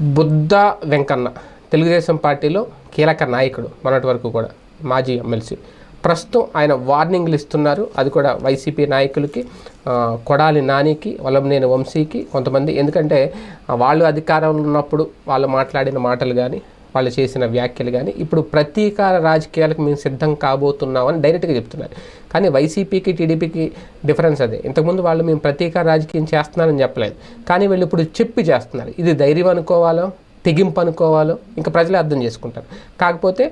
బుద్ధ వెంకన్న తెలుగుదేశం పార్టీలో కీలక నాయకుడు మొన్నటి వరకు కూడా మాజీ ఎమ్మెల్సీ. ప్రస్తుతం ఆయన వార్నింగ్లు ఇస్తున్నారు. అది కూడా వైసీపీ నాయకులకి కొడాలి నానికి వలంనేని వంశీకి కొంతమంది. ఎందుకంటే వాళ్ళు అధికారంలో ఉన్నప్పుడు వాళ్ళు మాట్లాడిన మాటలు కానీ వాళ్ళు చేసిన వ్యాఖ్యలు కానీ ఇప్పుడు ప్రతీకార రాజకీయాలకు మేము సిద్ధం కాబోతున్నామని డైరెక్ట్గా చెప్తున్నారు. కానీ వైసీపీకి టీడీపీకి డిఫరెన్స్ అదే. ఇంతకుముందు వాళ్ళు మేము ప్రతీకార రాజకీయం చేస్తున్నారని చెప్పలేదు. కానీ వీళ్ళు ఇప్పుడు చెప్పి చేస్తున్నారు. ఇది ధైర్యం అనుకోవాలో? తెగింపు అనుకోవాలో ఇంకా ప్రజలే అర్థం చేసుకుంటారు. కాకపోతే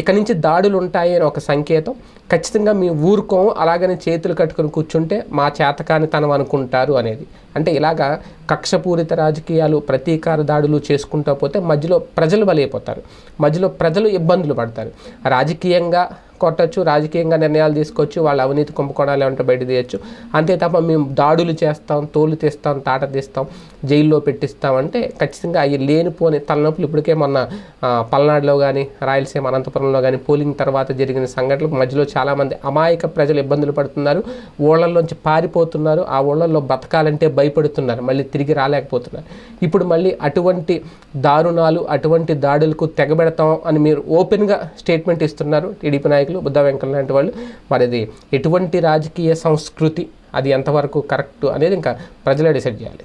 ఇక నుంచి దాడులు ఉంటాయి అని ఒక సంకేతం. ఖచ్చితంగా మీ ఊరుకోము అలాగని చేతులు కట్టుకొని కూర్చుంటే మా చేతకానితనం అనుకుంటారు అనేది. అంటే ఇలాగా కక్షపూరిత రాజకీయాలు ప్రతీకార దాడులు చేసుకుంటూ పోతే మధ్యలో ప్రజలు బలైపోతారు. మధ్యలో ప్రజలు ఇబ్బందులు పడతారు. రాజకీయంగా కొట్టచ్చు రాజకీయంగా నిర్ణయాలు తీసుకోవచ్చు వాళ్ళ అవినీతి కుంభకోణాలు ఏమంటే బయట తీయచ్చు. అంతే తప్ప మేము దాడులు చేస్తాం తోలు తీస్తాం తాట తీస్తాం జైల్లో పెట్టిస్తాం అంటే ఖచ్చితంగా అవి లేనిపోని తలనొప్పులు ఇప్పటికే మొన్న పల్నాడులో కానీ రాయలసీమ అనంతపురంలో కానీ పోలింగ్ తర్వాత జరిగిన సంఘటనలకు మధ్యలో చాలామంది అమాయక ప్రజలు ఇబ్బందులు పడుతున్నారు. ఊళ్ళల్లోంచి పారిపోతున్నారు. ఆ ఊళ్ళల్లో బతకాలంటే భయపడుతున్నారు. మళ్ళీ తిరిగి రాలేకపోతున్నారు. ఇప్పుడు మళ్ళీ అటువంటి దారుణాలు అటువంటి దాడులకు తెగబెడతాం అని మీరు ఓపెన్గా స్టేట్మెంట్ ఇస్తున్నారు. టీడీపీ నాయకులు బుద్ధ వెంకన్న లాంటి వాళ్ళు. మరి అది ఎటువంటి రాజకీయ సంస్కృతి? అది ఎంతవరకు కరెక్ట్ అనేది ఇంకా ప్రజలే డిసైడ్ చేయాలి.